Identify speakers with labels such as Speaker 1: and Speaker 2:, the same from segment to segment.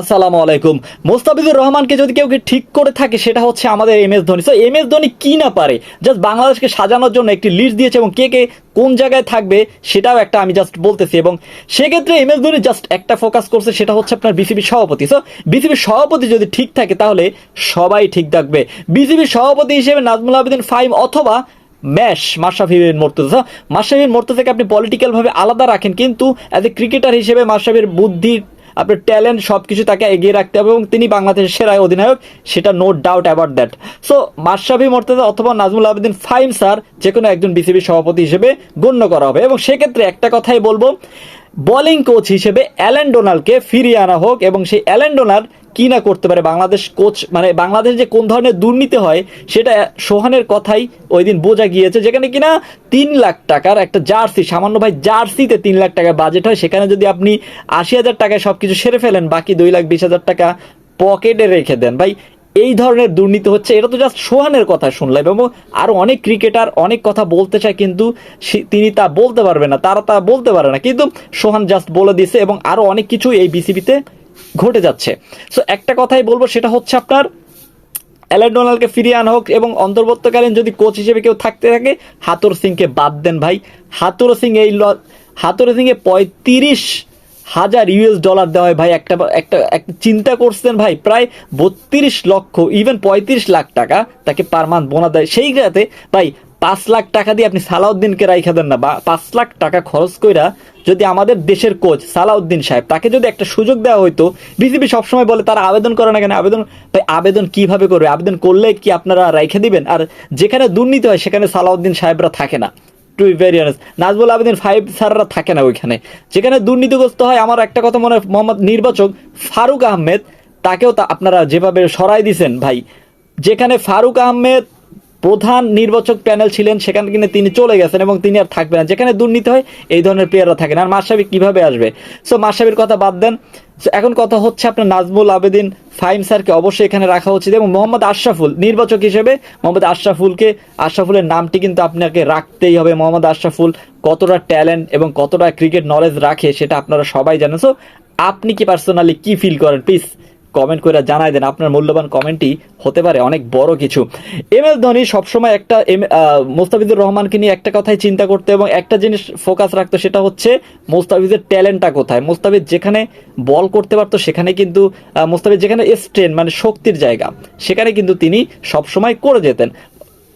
Speaker 1: আসসালামু আলাইকুম। মোস্তাফিজুর রহমানকে যদি কেউ ঠিক করে থাকে, সেটা হচ্ছে আমাদের M S Dhoni. So M S Dhoni কি না পারে? জাস্ট বাংলাদেশকে সাজানোর জন্য একটি লিস্ট দিয়েছে এবং কে কে কোন জায়গায় থাকবে, সেটাও একটা আমি জাস্ট বলতেছি। এবং সেক্ষেত্রে এম এস ধোনি জাস্ট একটা ফোকাস করছে, সেটা হচ্ছে আপনার বিসিবি সভাপতি। সো বিসিবির সভাপতি যদি ঠিক থাকে, তাহলে সবাই ঠিক থাকবে। বিসিবির সভাপতি হিসেবে নাজমুল আবেদিন ফাইম অথবা ম্যাশ মাশরাফি বিন মর্তুজা। মাশরাফি বিন মর্তুজাকে আপনি পলিটিক্যাল ভাবে আলাদা রাখেন, কিন্তু অ্যাজ এ ক্রিকেটার হিসেবে মাশরাফির বুদ্ধি আপনার ট্যালেন্ট সব কিছু তাকে এগিয়ে রাখতে হবে এবং তিনি বাংলাদেশের সেরা অধিনায়ক, সেটা no doubt about that so Mashrafe Mortaza অথবা নাজমুল আবেদিন ফাইম স্যার যে কোনো একজন বিসিবি সভাপতি হিসেবে গণ্য করা হবে। এবং সেক্ষেত্রে একটা কথাই বলব বোলিং কোচ হিসেবে অ্যালেন ডোনাল্ডকে ফিরিয়ে আনা হোক এবং সেই অ্যালেন ডোনাল্ড কি না করতে পারে বাংলাদেশ কোচ মানে বাংলাদেশ যে কোন ধরনের দুর্নীতি হয় সেটা সোহানের কথাই ওই দিন বোঝা গিয়েছে, যেখানে কিনা তিন লাখ টাকার একটা জার্সি, সামান্য ভাই জার্সিতে তিন লাখ টাকা বাজেট হয়। সেখানে যদি আপনি আশি হাজার টাকায় সব কিছু সেরে ফেলেন, বাকি দুই লাখ বিশ হাজার টাকা পকেটে রেখে দেন। ভাই এই ধরনের দুর্নীতি হচ্ছে, এটা তো জাস্ট সোহানের কথা শুনলাম এবং আরও অনেক ক্রিকেটার অনেক কথা বলতে চায় কিন্তু তিনি তা বলতে পারবে না, তারা তা বলতে পারে না। কিন্তু সোহান জাস্ট বলে দিছে এবং আরও অনেক কিছু এই বিসিবিতে ঘটে যাচ্ছে। সো একটা কথাই বলব, সেটা হচ্ছে আপনার অ্যালেন ডোনাল্ডকে ফিরিয়ে আনা হোক এবং অন্তর্বর্তীকালীন যদি কোচ হিসেবে কেউ থাকতে থাকে, হাতুর সিংকে বাদ দেন ভাই। হাতুর সিং এই হাতুর সিংয়ে পঁয়ত্রিশ হাজার ইউএস ডলার দেওয়া হয় ভাই। একটা একটা একটা চিন্তা করছেন ভাই, প্রায় বত্রিশ লক্ষ ইভেন পঁয়ত্রিশ লাখ টাকা তাকে পার মান্থ বোনা দেয়। সেই জায়গাতে ভাই পাঁচ লাখ টাকা দিয়ে আপনি সালাউদ্দিনকে রাইখা দেন না। বা পাঁচ লাখ টাকা খরচ কইরা যদি আমাদের দেশের কোচ সালাউদ্দিন সাহেব তাকে যদি একটা সুযোগ দেওয়া হইতো বিসিবি সবসময় বলে, তারা আবেদন করে না কেন? আবেদন ভাই, আবেদন কীভাবে করবে? আবেদন করলে কি আপনারা রাইখে দিবেন? আর যেখানে দুর্নীতি হয়, সেখানে সালাউদ্দিন সাহেবরা থাকে না। Too very honest Nazbul Abedin five স্যাররা থাকে না ওইখানে। যেখানে দুর্নীতিগ্রস্ত হয়, আমার একটা কথা মনে মোহাম্মদ নির্বাচক ফারুক আহমেদ, তাকেও তা আপনারা যেভাবে সরাই দিছেন ভাই, যেখানে ফারুক আহমেদ প্রধান নির্বাচক প্যানেল ছিলেন, সেখানে কিনে তিনি চলে গেছেন এবং তিনি আর থাকবেন না। যেখানে দুর্নীতি হয়, এই ধরনের প্লেয়াররা থাকেন। আর মাসাবি কীভাবে আসবে? সো মাসাবির কথা বাদ দেন। এখন কথা হচ্ছে আপনার নাজমুল আবেদিন ফাইম স্যারকে অবশ্যই এখানে রাখা উচিত এবং মোহাম্মদ আশরাফুল, নির্বাচক হিসেবে মোহাম্মদ আশরাফুলকে, আশরাফুলের নামটি কিন্তু আপনাকে রাখতেই হবে। মোহাম্মদ আশরাফুল কতটা ট্যালেন্ট এবং কতটা ক্রিকেট নলেজ রাখে, সেটা আপনারা সবাই জানেন। সো আপনি কি পার্সোনালি কি ফিল করেন? প্লিজ কমেন্ট করে জানাই দেন, আপনার মূল্যবান কমেন্টই হতে পারে অনেক বড় কিছু। এম এস ধোনি সবসময় একটা এম মোস্তাফিজুর রহমানকে নিয়ে একটা কথাই চিন্তা করতে এবং একটা জিনিস ফোকাস রাখতো, সেটা হচ্ছে মোস্তাফিজের ট্যালেন্টটা কোথায়। মোস্তাফিজ যেখানে বল করতে পারতো, সেখানে কিন্তু মোস্তাফিজ যেখানে স্ট্রেন মানে শক্তির জায়গা, সেখানে কিন্তু তিনি সবসময় করে যেতেন।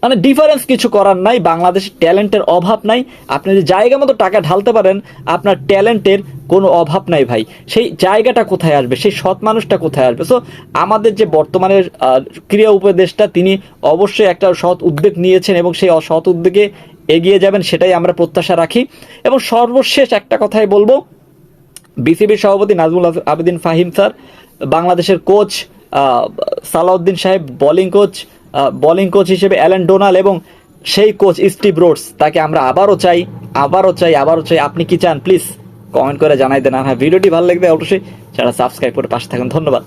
Speaker 1: মানে ডিফারেন্স কিছু করার নাই বাংলাদেশের ট্যালেন্টের অভাব নাই। আপনি যে জায়গা মতো টাকা ঢালতে পারেন আপনার ট্যালেন্টের কোনো অভাব নাই ভাই। সেই জায়গাটা কোথায় আসবে? সেই সৎ মানুষটা কোথায় আসবে? সো আমাদের যে বর্তমানের আহ, ক্রীড়া উপদেষ্টা তিনি অবশ্যই একটা সৎ উদ্যোগ নিয়েছেন এবং সেই সৎ উদ্যোগে এগিয়ে যাবেন সেটাই আমরা প্রত্যাশা রাখি। এবং সর্বশেষ একটা কথাই বলব। বিসিবির সভাপতি নাজমুল আবেদিন ফাহিম স্যার বাংলাদেশের কোচ সালাউদ্দিন সাহেব বোলিং কোচ বোলিং কোচ হিসেবে অ্যালেন ডোনাল এবং সেই কোচ স্টিভ রোডস। তাকে আমরা আবারও চাই আবারও চাই আবারও চাই। আপনি কি চান? প্লিজ কমেন্ট করে জানাই দেন। আর হ্যাঁ ভিডিওটি ভালো লাগবে অবশ্যই যারা সাবস্ক্রাইব করে পাশে থাকুন। ধন্যবাদ।